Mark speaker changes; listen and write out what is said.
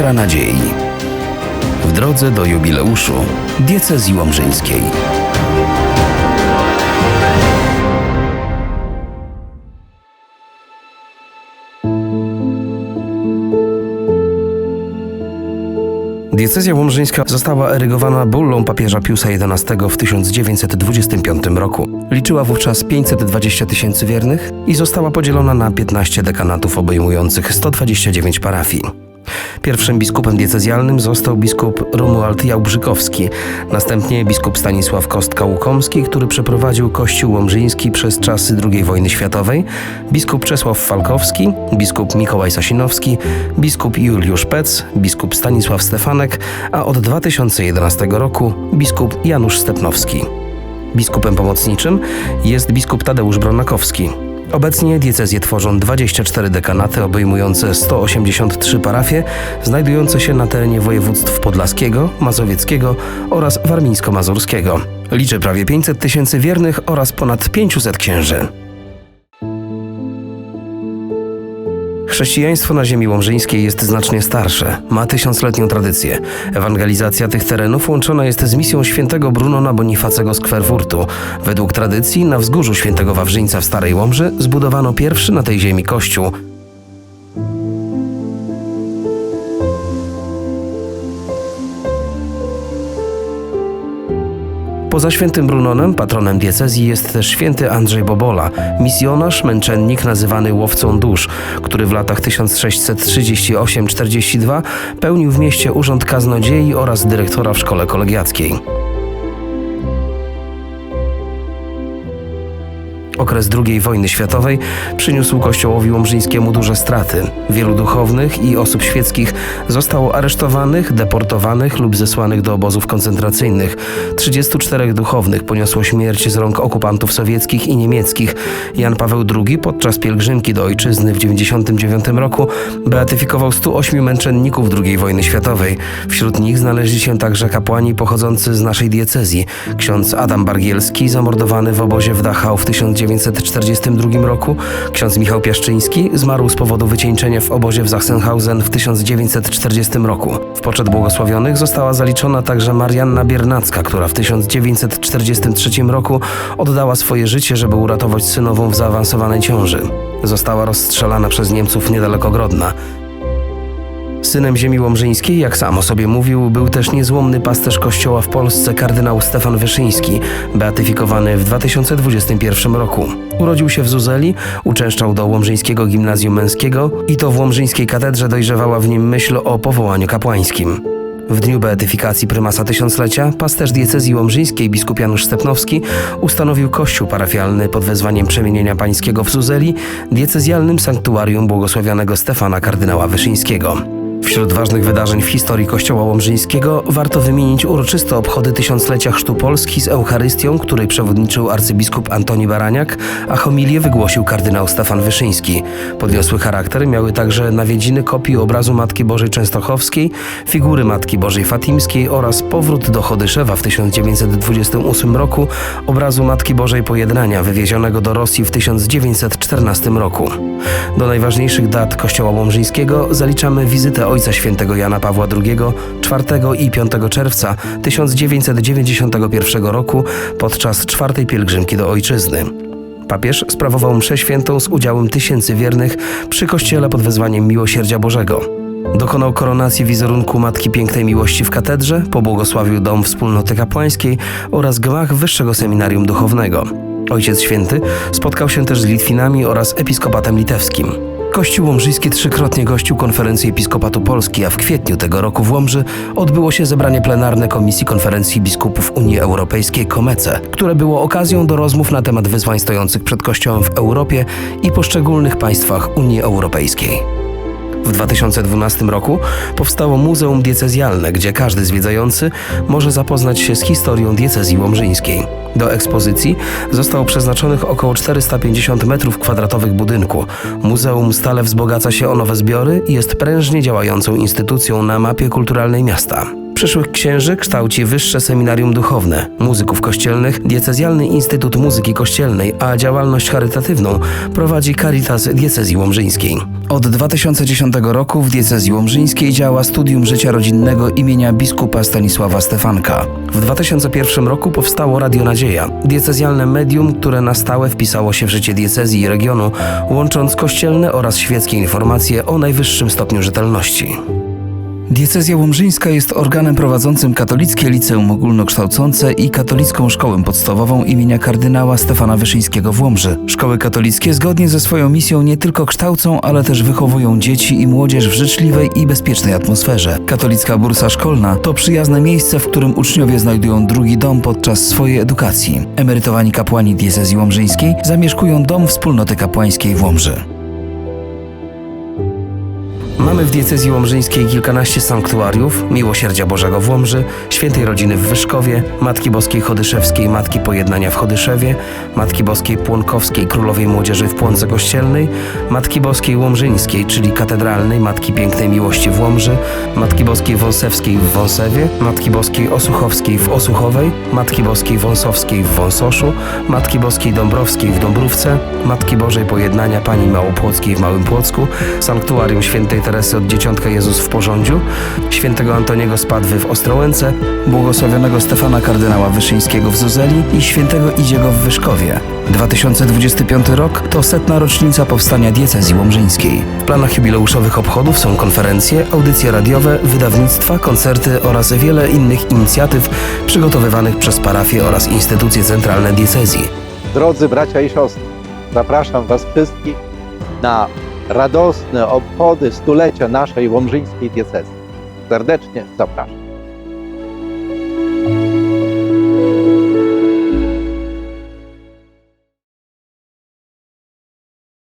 Speaker 1: Iskra nadziei. W drodze do jubileuszu diecezji łomżyńskiej. Diecezja łomżyńska została erygowana bullą papieża Piusa XI w 1925 roku. Liczyła wówczas 520 tysięcy wiernych i została podzielona na 15 dekanatów obejmujących 129 parafii. Pierwszym biskupem diecezjalnym został biskup Romuald Jałbrzykowski, następnie biskup Stanisław Kostka-Łukomski, który przeprowadził kościół łomżyński przez czasy II wojny światowej, biskup Czesław Falkowski, biskup Mikołaj Sasinowski, biskup Juliusz Pec, biskup Stanisław Stefanek, a od 2011 roku biskup Janusz Stepnowski. Biskupem pomocniczym jest biskup Tadeusz Bronakowski. Obecnie diecezję tworzą 24 dekanaty obejmujące 183 parafie, znajdujące się na terenie województw podlaskiego, mazowieckiego oraz warmińsko-mazurskiego. Liczy prawie 500 tysięcy wiernych oraz ponad 500 księży. Chrześcijaństwo na ziemi łomżyńskiej jest znacznie starsze, ma tysiącletnią tradycję. Ewangelizacja tych terenów łączona jest z misją świętego Brunona Bonifacego z Kwerfurtu. Według tradycji na wzgórzu świętego Wawrzyńca w Starej Łomży zbudowano pierwszy na tej ziemi kościół. Poza świętym Brunonem, patronem diecezji jest też święty Andrzej Bobola, misjonarz, męczennik nazywany łowcą dusz, który w latach 1638-42 pełnił w mieście urząd kaznodziei oraz dyrektora w szkole kolegiackiej. Okres II wojny światowej przyniósł kościołowi łomżyńskiemu duże straty. Wielu duchownych i osób świeckich zostało aresztowanych, deportowanych lub zesłanych do obozów koncentracyjnych. 34 duchownych poniosło śmierć z rąk okupantów sowieckich i niemieckich. Jan Paweł II podczas pielgrzymki do ojczyzny w 1999 roku beatyfikował 108 męczenników II wojny światowej. Wśród nich znaleźli się także kapłani pochodzący z naszej diecezji. Ksiądz Adam Bargielski, zamordowany w obozie w Dachau w 1942 roku, ksiądz Michał Piaszczyński zmarł z powodu wycieńczenia w obozie w Sachsenhausen w 1940 roku. W poczet błogosławionych została zaliczona także Marianna Biernacka, która w 1943 roku oddała swoje życie, żeby uratować synową w zaawansowanej ciąży. Została rozstrzelana przez Niemców niedaleko Grodna. Synem ziemi łomżyńskiej, jak sam o sobie mówił, był też niezłomny pasterz kościoła w Polsce kardynał Stefan Wyszyński, beatyfikowany w 2021 roku. Urodził się w Zuzeli, uczęszczał do Łomżyńskiego Gimnazjum Męskiego i to w Łomżyńskiej Katedrze dojrzewała w nim myśl o powołaniu kapłańskim. W dniu beatyfikacji prymasa tysiąclecia pasterz diecezji łomżyńskiej biskup Janusz Stepnowski ustanowił kościół parafialny pod wezwaniem przemienienia pańskiego w Zuzeli diecezjalnym sanktuarium błogosławionego Stefana kardynała Wyszyńskiego. Wśród ważnych wydarzeń w historii Kościoła Łomżyńskiego warto wymienić uroczyste obchody tysiąclecia Chrztu Polski z Eucharystią, której przewodniczył arcybiskup Antoni Baraniak, a homilię wygłosił kardynał Stefan Wyszyński. Podniosły charakter miały także nawiedziny kopii obrazu Matki Bożej Częstochowskiej, figury Matki Bożej Fatimskiej oraz powrót do Chodyszewa w 1928 roku obrazu Matki Bożej Pojednania wywiezionego do Rosji w 1914 roku. Do najważniejszych dat Kościoła Łomżyńskiego zaliczamy wizytę Ojca Świętego Jana Pawła II 4 i 5 czerwca 1991 roku podczas czwartej pielgrzymki do Ojczyzny. Papież sprawował mszę świętą z udziałem tysięcy wiernych przy kościele pod wezwaniem Miłosierdzia Bożego. Dokonał koronacji wizerunku Matki Pięknej Miłości w katedrze, pobłogosławił dom wspólnoty kapłańskiej oraz gmach Wyższego Seminarium Duchownego. Ojciec Święty spotkał się też z Litwinami oraz episkopatem litewskim. Kościół Łomżyński trzykrotnie gościł konferencję Episkopatu Polski, a w kwietniu tego roku w Łomży odbyło się zebranie plenarne Komisji Konferencji Biskupów Unii Europejskiej KOMECE, które było okazją do rozmów na temat wyzwań stojących przed Kościołem w Europie i poszczególnych państwach Unii Europejskiej. W 2012 roku powstało Muzeum Diecezjalne, gdzie każdy zwiedzający może zapoznać się z historią diecezji łomżyńskiej. Do ekspozycji zostało przeznaczonych około 450 m2 budynku. Muzeum stale wzbogaca się o nowe zbiory i jest prężnie działającą instytucją na mapie kulturalnej miasta. Przyszłych księży kształci Wyższe Seminarium Duchowne, muzyków kościelnych, Diecezjalny Instytut Muzyki Kościelnej, a działalność charytatywną prowadzi Caritas Diecezji Łomżyńskiej. Od 2010 roku w Diecezji Łomżyńskiej działa Studium Życia Rodzinnego imienia biskupa Stanisława Stefanka. W 2001 roku powstało Radio Nadzieja, diecezjalne medium, które na stałe wpisało się w życie diecezji i regionu, łącząc kościelne oraz świeckie informacje o najwyższym stopniu rzetelności. Diecezja Łomżyńska jest organem prowadzącym katolickie liceum ogólnokształcące i katolicką szkołę podstawową imienia kardynała Stefana Wyszyńskiego w Łomży. Szkoły katolickie zgodnie ze swoją misją nie tylko kształcą, ale też wychowują dzieci i młodzież w życzliwej i bezpiecznej atmosferze. Katolicka bursa szkolna to przyjazne miejsce, w którym uczniowie znajdują drugi dom podczas swojej edukacji. Emerytowani kapłani diecezji łomżyńskiej zamieszkują dom wspólnoty kapłańskiej w Łomży. Mamy w diecezji łomżyńskiej kilkanaście sanktuariów, Miłosierdzia Bożego w Łomży, Świętej Rodziny w Wyszkowie, Matki Boskiej Chodyszewskiej, Matki Pojednania w Chodyszewie, Matki Boskiej Płonkowskiej Królowej Młodzieży w Płonce Kościelnej, Matki Boskiej Łomżyńskiej, czyli Katedralnej Matki Pięknej Miłości w Łomży, Matki Boskiej Wąsewskiej w Wąsewie, Matki Boskiej Osuchowskiej w Osuchowej, Matki Boskiej Wąsowskiej w Wąsoszu, Matki Boskiej Dąbrowskiej w Dąbrówce, Matki Bożej Pojednania Pani Małopłockiej w Małym Płocku, Sanktuarium Świętej Teresy od Dzieciątka Jezus w Porządziu, Świętego Antoniego Spadwy w Ostrołęce, Błogosławionego Stefana Kardynała Wyszyńskiego w Zuzeli i Świętego Idziego w Wyszkowie. 2025 rok to setna rocznica powstania diecezji łomżyńskiej. W planach jubileuszowych obchodów są konferencje, audycje radiowe, wydawnictwa, koncerty oraz wiele innych inicjatyw przygotowywanych przez parafie oraz instytucje centralne diecezji.
Speaker 2: Drodzy bracia i siostry, zapraszam Was wszystkich na radosne obchody stulecia naszej łomżyńskiej diecezji. Serdecznie zapraszam.